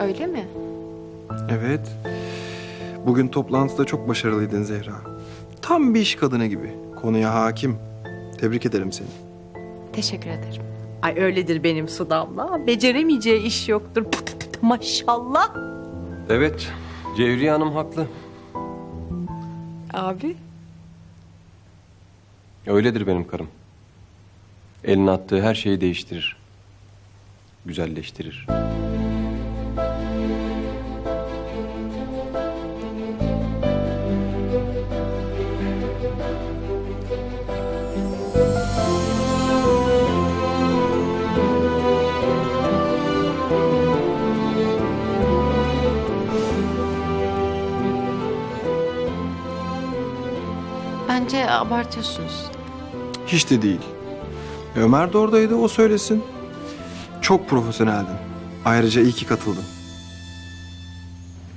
Öyle mi? Evet. Bugün toplantıda çok başarılıydın Zehra. Tam bir iş kadını gibi. Konuya hakim. Tebrik ederim seni. Teşekkür ederim. Ay öyledir benim su damla. Beceremeyeceği iş yoktur. Maşallah. Evet, Cevriye Hanım haklı. Abi? Öyledir benim karım. Eline attığı her şeyi değiştirir. Güzelleştirir. Bence abartıyorsunuz. Hiç de değil. Ömer de oradaydı, o söylesin. Çok profesyoneldin. Ayrıca iyi ki katıldın.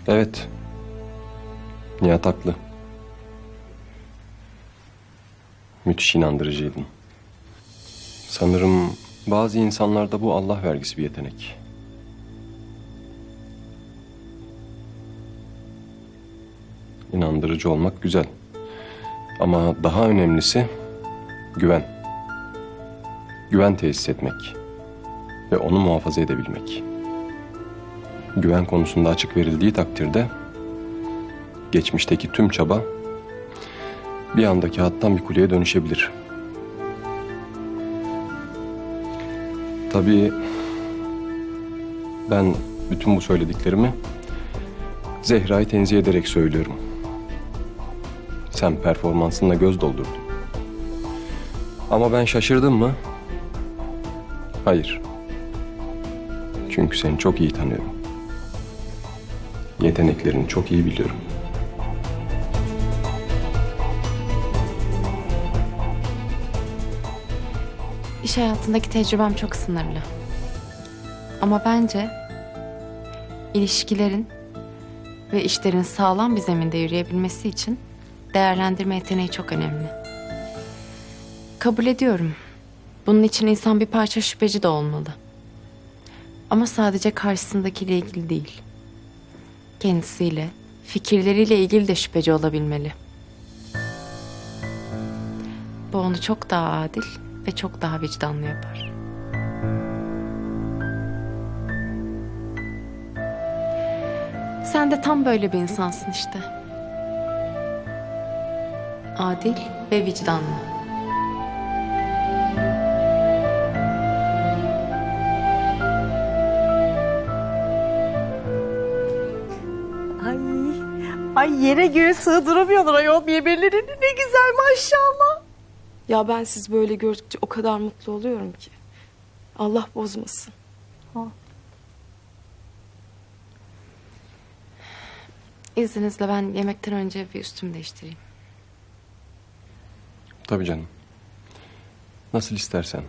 Evet. Nihat haklı. Müthiş inandırıcıydın. Sanırım bazı insanlarda bu Allah vergisi bir yetenek. İnandırıcı olmak güzel. Ama daha önemlisi güven. Güven tesis etmek onu muhafaza edebilmek. Güven konusunda açık verildiği takdirde geçmişteki tüm çaba bir andaki hattan bir kuleye dönüşebilir. Tabii ben bütün bu söylediklerimi Zehra'yı tenzih ederek söylüyorum. Sen performansınla göz doldurdun. Ama ben şaşırdım mı? Hayır. Çünkü seni çok iyi tanıyorum. Yeteneklerini çok iyi biliyorum. İş hayatındaki tecrübem çok sınırlı. Ama bence ilişkilerin ve işlerin sağlam bir zeminde yürüyebilmesi için değerlendirme yeteneği çok önemli. Kabul ediyorum. Bunun için insan bir parça şüpheci de olmalı. Ama sadece karşısındakiyle ilgili değil. Kendisiyle, fikirleriyle ilgili de şüpheci olabilmeli. Bu onu çok daha adil ve çok daha vicdanlı yapar. Sen de tam böyle bir insansın işte. Adil ve vicdanlı. Ay, ay yere göğe sığdıramıyorlar ayol birbirlerini. Ne güzel maşallah. Ya ben siz böyle gördükçe o kadar mutlu oluyorum ki. Allah bozmasın. İzninizle ben yemekten önce bir üstümü değiştireyim. Tabii canım. Nasıl istersen.